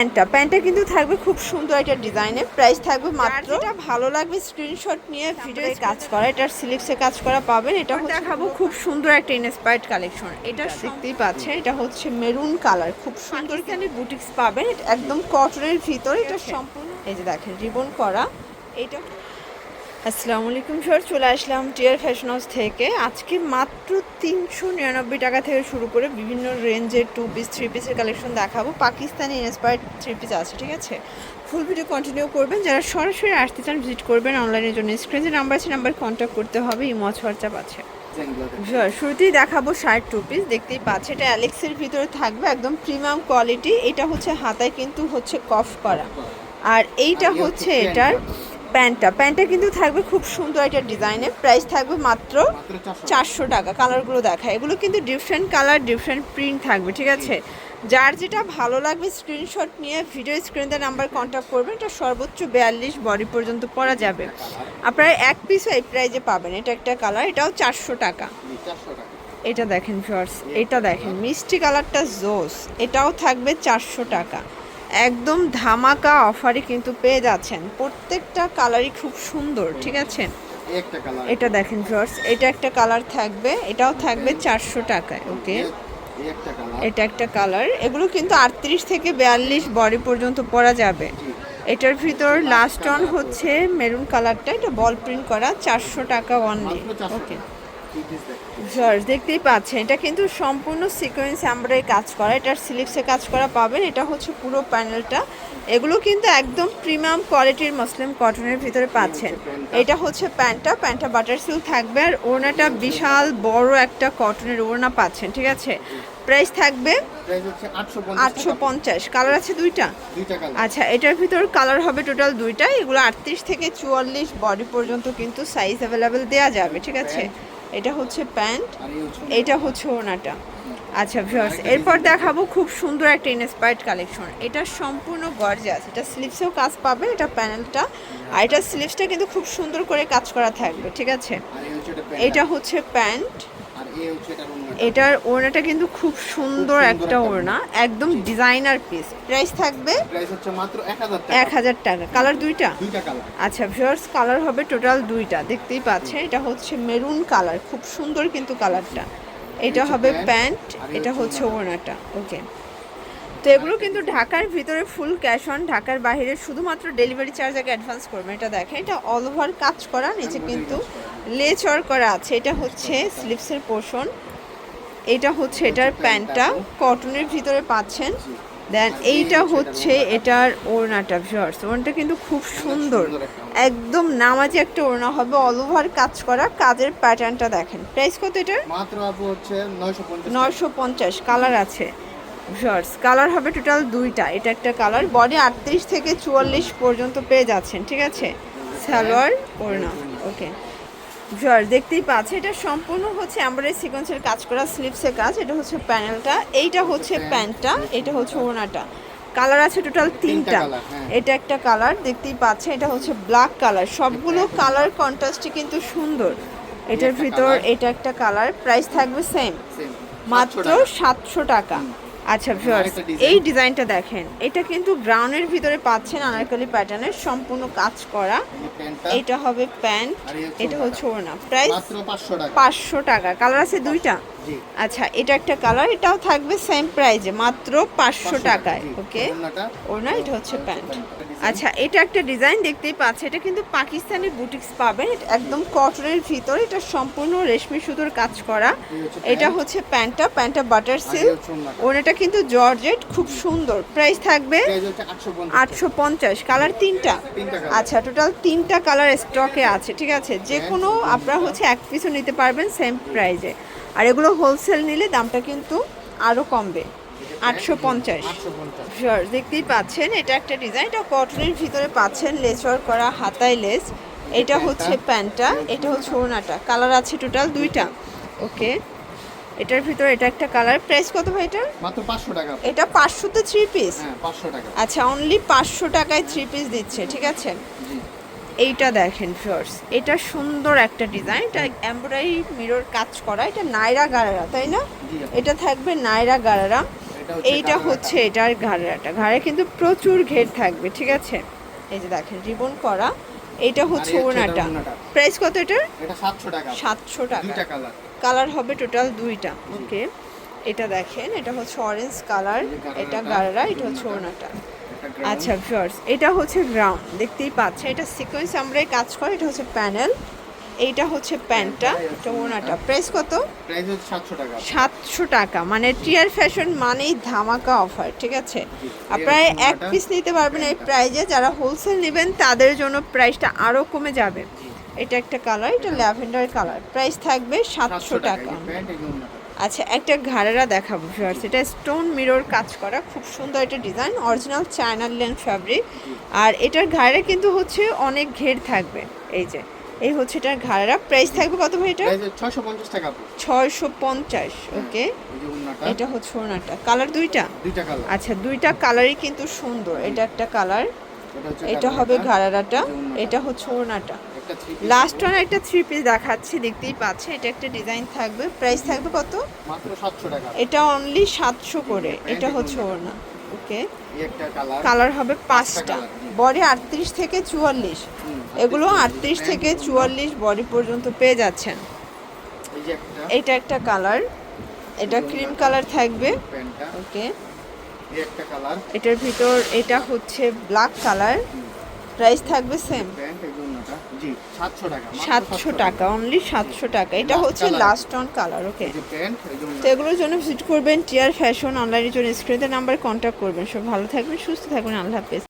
প্যান্টটা। প্যান্টটা কিন্তু থাকবে খুব সুন্দর একটা ডিজাইনের। প্রাইস থাকবে মাত্র যেটা ভালো লাগবে স্ক্রিনশট নিয়ে ভিডিওতে কাজ করা। এটার সিলিপসে কাজ করা পাবেন। এটা হচ্ছে দেখাবো। খুব সুন্দর একটা ইনস্পায়ার্ড কালেকশন এটা দেখতেই পাচ্ছেন এটা হচ্ছে মেরুন কালার খুব সুন্দর এখানে বুটিক্স পাবেন। এটা একদম কটনের ভিতরে। এটা সম্পূর্ণ এই যে দেখেন রিবন করা। এটা আসসালামু আলাইকুম স্যার চলে আসলাম টিয়ার ফ্যাশন হাউস থেকে। আজকে মাত্র তিনশো নিরানব্বই টাকা থেকে শুরু করে বিভিন্ন রেঞ্জের টু পিস থ্রি পিসের কালেকশন দেখাবো। পাকিস্তানি ইন্সপায়ার্ড থ্রি পিস আছে ঠিক আছে? ফুল ভিডিও কন্টিনিউ করবেন। যারা সরাসরি আসতে চান ভিজিট করবেন অনলাইনের জন্য। স্ক্রিনে নাম্বার আছে নাম্বার কন্ট্যাক্ট করতে হবে ইমচ হোয়াটসঅ্যাপ আছে। শুরুতেই দেখাবো শার্ট টু পিস দেখতেই পাচ্ছে এটা অ্যালেক্সের ভিতরে থাকবে একদম প্রিমিয়াম কোয়ালিটি এটা হচ্ছে হাতায় কিন্তু হচ্ছে কফ করা। আর এইটা হচ্ছে এটার প্যান্টটা। প্যান্টটা কিন্তু থাকবে খুব সুন্দর একটা ডিজাইনের প্রাইস থাকবে মাত্র মাত্র 400 চারশো টাকা। কালারগুলো দেখায় এগুলো কিন্তু ডিফারেন্ট কালার ডিফারেন্ট প্রিন্ট থাকবে ঠিক আছে? যার যেটা ভালো লাগবে স্ক্রিনশট নিয়ে ভিডিও স্ক্রিনে নাম্বার কন্ট্যাক্ট করবেন। এটা সর্বোচ্চ বিয়াল্লিশ বডি পর্যন্ত পরা যাবে। আপনারা এক পিসও এই প্রাইজে পাবেন। এটা একটা কালার এটাও চারশো টাকা। জি, 400 টাকা। এটা দেখেন শর্টস এটা দেখেন। মিষ্টি কালারটা জোস এটাও থাকবে চারশো টাকা। একদম ধামাকা অফারে কিন্তু পেয়ে যাচ্ছেন। প্রত্যেকটা কালারই খুব সুন্দর ঠিক আছে? এটা দেখেন শর্টস এটা একটা কালার থাকবে এটাও থাকবে চারশো টাকায় ওকে এটা একটা কালার এগুলো কিন্তু আটত্রিশ থেকে বিয়াল্লিশ বডি পর্যন্ত পরা যাবে। এটার ভিতর লাস্ট অন হচ্ছে মেরুন কালারটা এটা বল প্রিন্ট করা চারশো টাকা অনলি ওকে জর্জ দেখতেই পাচ্ছেন এটা কিন্তু সম্পূর্ণ সিকোয়েন্স এমব্রয়ডারি কাজ করা এটার সিলিপসে কাজ করা পাবেন এটা হচ্ছে পুরো প্যানেলটা এগুলো কিন্তু একদম প্রিমিয়াম কোয়ালিটির মুসলিম কটনের ভিতরে পাচ্ছেন। এটা হচ্ছে প্যান্টটা প্যান্টটা বাটার সিল্ক থাকবে আর ওড়নাটা বিশাল বড় একটা কটনের ওড়না পাচ্ছেন ঠিক আছে? প্রাইস থাকবে প্রাইস হচ্ছে 850 আটশো পঞ্চাশ কালার আছে দুইটা? আচ্ছা এটার ভিতর কালার হবে টোটাল দুইটা এগুলো আটত্রিশ থেকে চুয়াল্লিশ বডি পর্যন্ত কিন্তু সাইজ অ্যাভেলেবেল দেওয়া যাবে ঠিক আছে? এটা হচ্ছে প্যান্ট এটা হচ্ছে ওনাটা আচ্ছা ভিউয়ার্স এরপর দেখাবো খুব সুন্দর একটা ইনস্পায়ার্ড কালেকশন এটা সম্পূর্ণ গর্জাস এটা স্লিভসেও কাজ পাবে এটা প্যানেলটা আর এটা স্লিভসটা কিন্তু খুব সুন্দর করে কাজ করা থাকবে ঠিক আছে? এটা হচ্ছে প্যান্ট। এটার ওড়নাটা কিন্তু খুব সুন্দর একটা ওড়না একদম ডিজাইনার পিস প্রাইস থাকবে প্রাইস হচ্ছে মাত্র 1000 টাকা। এক হাজার টাকা। কালার দুইটা? দুইটা কালার আচ্ছা ভিউয়ার্স কালার হবে টোটাল দুইটা। দেখতেই পাচ্ছেন এটা হচ্ছে মেরুন কালার খুব সুন্দর কিন্তু কালারটা এটা হবে প্যান্ট, এটা হচ্ছে হচ্ছে ওড়নাটা। ওকে তো এগুলো কিন্তু ঢাকার ভিতরে ফুল ক্যাশ অন ঢাকার বাইরে শুধুমাত্র ডেলিভারি চার্জ আগে অ্যাডভান্স করবেন এটা দেখেন এটা অল ওভার কাজ করা নিচে কিন্তু লেচর করা আছে। এটা হচ্ছে স্লিপসের পোর্শন এটা হচ্ছে এটার প্যান্টটা। কটনের ভিতরে পাচ্ছেন। দেন এইটা হচ্ছে এটার ওড়নাটা ভিওর্স ওড়নাটা কিন্তু খুব সুন্দর। একদম নামাজি একটা ওড়না হবে অল ওভার কাজ করা কাজের প্যাটার্নটা দেখেন। প্রাইস কত এটার? মাত্র আপু হচ্ছে 950 নয়শো পঞ্চাশ কালার আছে। ভিউয়ার্স কালার হবে টোটাল দুইটা। এটা একটা কালার বডি আটত্রিশ থেকে চুয়াল্লিশ পর্যন্ত পেয়ে যাচ্ছেন ঠিক আছে? সালোয়ার ওড়না ওকে ভিউয়ার্স দেখতেই পাচ্ছে এটা সম্পূর্ণ হচ্ছে এমব্রয়ডারি সিকোয়েন্সের কাজ করা স্লিপসের কাজ এটা হচ্ছে প্যানেলটা এইটা হচ্ছে প্যান্টটা এটা হচ্ছে ওনাটা কালার আছে টোটাল তিনটা হ্যাঁ। এটা একটা কালার দেখতেই পাচ্ছে এটা হচ্ছে ব্ল্যাক কালার। সবগুলো কালার কন্ট্রাস্টই কিন্তু সুন্দর। এটার ভিতর এটা একটা কালার প্রাইস থাকবে সেম। মাত্র সাতশো টাকা। আচ্ছা ভিউয়ার্স এই ডিজাইনটা দেখেন। এটা কিন্তু ব্রাউনের ভিতরে পাচ্ছেন আনারকলি প্যাটার্নের সম্পূর্ণ কাজ করা। এটা হবে প্যান্ট এটা হচ্ছে ওড়না। প্রাইস মাত্র 500 টাকা। পাঁচশো টাকা। কালার আছে দুইটা? জি। আচ্ছা এটা একটা কালার এটাও থাকবে সেম প্রাইজে মাত্র পাঁচশো টাকায় ওকে ওড়না এটা হচ্ছে প্যান্ট। আচ্ছা এটা একটা ডিজাইন দেখতেই পাচ্ছে এটা কিন্তু পাকিস্তানি বুটিক্স পাবেন। এটা একদম কটনের ভিতরে এটা সম্পূর্ণ রেশমি সুতোর কাজ করা। এটা হচ্ছে প্যান্টটা প্যান্টটা বাটার সিল্ক ওড়নাটা। ওনাটা কিন্তু জর্জেট খুব সুন্দর। প্রাইস থাকবে প্রাইস হচ্ছে 850 আটশো পঞ্চাশ। কালার তিনটা? আচ্ছা টোটাল তিনটা কালার স্টকে আছে ঠিক আছে? যে কোনো আপনারা হচ্ছে এক পিসও নিতে পারবেন সেম প্রাইজে আর এগুলো হোলসেল নিলে দামটা কিন্তু আরও কমবে আটশো পঞ্চাশ। 850 শিওর দেখতেই পাচ্ছেন এটা একটা ডিজাইন এটা কটনের ভিতরে পাচ্ছেন লেচর করা হাতায় লেস এটা হচ্ছে প্যান্টটা এটা হচ্ছে ওড়নাটা। কালার আছে টোটাল দুইটা। ওকে এটার ভিতরে এটা একটা কালার। প্রাইস কত ভাই এটা মাত্র 500 টাকা। এটা পাঁচশোতে থ্রি পিস হ্যাঁ 500 টাকা। আচ্ছা অনলি পাঁচশো টাকায় থ্রি পিস দিচ্ছে ঠিক আছে? জি। এইটা দেখেন ফিওর্স এটা সুন্দর একটা ডিজাইন এটা এমব্রয়ডারি মিরর কাজ করা এটা নাইরা গারারা তাই না? এটা থাকবে নাইরা গারারা। এইটা হচ্ছে এটার ঘাড়াটা ঘাড়ে কিন্তু প্রচুর ঘের থাকবে ঠিক আছে? এই যে দেখেন রিবন করা। এইটা হচ্ছে ওনাটা প্রাইস কত এটার? এটা সাতশো টাকা। সাতশো টাকা। দুইটা কালার কালার হবে টোটাল দুইটা। ওকে এটা দেখেন এটা হচ্ছে অরেঞ্জ কালার এটা গাড়রা এটা হচ্ছে। ওনাটা আচ্ছা ভিউয়ার্স এটা হচ্ছে গ্রাউন্ড দেখতেই পাচ্ছেন এটা সিকোয়েন্স আমরা কাজ করে এটা হচ্ছে প্যানেল এইটা হচ্ছে প্যান্টটা এটা ওনাটা প্রাইস কত? প্রাইস হচ্ছে সাতশো টাকা। সাতশো টাকা। মানে টিয়ার ফ্যাশন মানেই ধামাকা অফার ঠিক আছে? আপনারা এক পিস নিতে পারবেন এই প্রাইজে যারা হোলসেল নেবেন তাদের জন্য প্রাইসটা আরও কমে যাবে। এটা একটা কালার এটা ল্যাভেন্ডার কালার প্রাইস থাকবে সাতশো টাকা। আচ্ছা একটা ঘাড়েরা দেখাবো ভিউয়ার্স এটা স্টোন মিরর কাজ করা। খুব সুন্দর একটা ডিজাইন অরিজিনাল চায়নার লেন ফ্যাব্রিক আর এটার ঘাড়ে কিন্তু হচ্ছে অনেক ঘের থাকবে। এই যে এই হচ্ছে এটার ঘাড়েরা। প্রাইস থাকবে কত ভাই এটা? প্রাইস ছশো পঞ্চাশ টাকা আপু। ছয়শো পঞ্চাশ ওকে এই যে ওড়নাটা, এটা হচ্ছে ওনাটা কালার দুইটা? দুইটা কালার আচ্ছা দুইটা কালারই কিন্তু সুন্দর। এটা একটা কালার এটা হবে ওড়নাটা। এটা হচ্ছে একটা লাস্ট ওয়ান একটা থ্রি পিস দেখাচ্ছি দেখতেই পাচ্ছে এটা একটা ডিজাইন থাকবে। প্রাইস থাকবে কত? মাত্র সাতশো টাকা। এটা অনলি সাতশো করে। এটা হচ্ছে ওনা ওকে এই একটা কালার কালার হবে পাঁচটা। বডি আটত্রিশ থেকে চুয়াল্লিশ। এগুলো আটত্রিশ থেকে চুয়াল্লিশ বডি পর্যন্ত পেয়ে যাচ্ছেন। এটা একটা কালার। এটা ক্রিম কালার থাকবে। ওকে। এটার ভিতর এটা হচ্ছে ব্ল্যাক কালার। প্রাইস থাকবে সেম। সাতশো টাকা অনলি সাতশো টাকা এটা হচ্ছে লাস্ট অন কালার ওকে তো এগুলোর জন্য ভিজিট করবেন টিয়ার ফ্যাশন অনলাইনের জন্য। স্ক্রিনের নাম্বার কন্ট্যাক্ট করবেন। সব ভালো থাকবেন সুস্থ থাকবেন। আল্লাহ হাফেজ।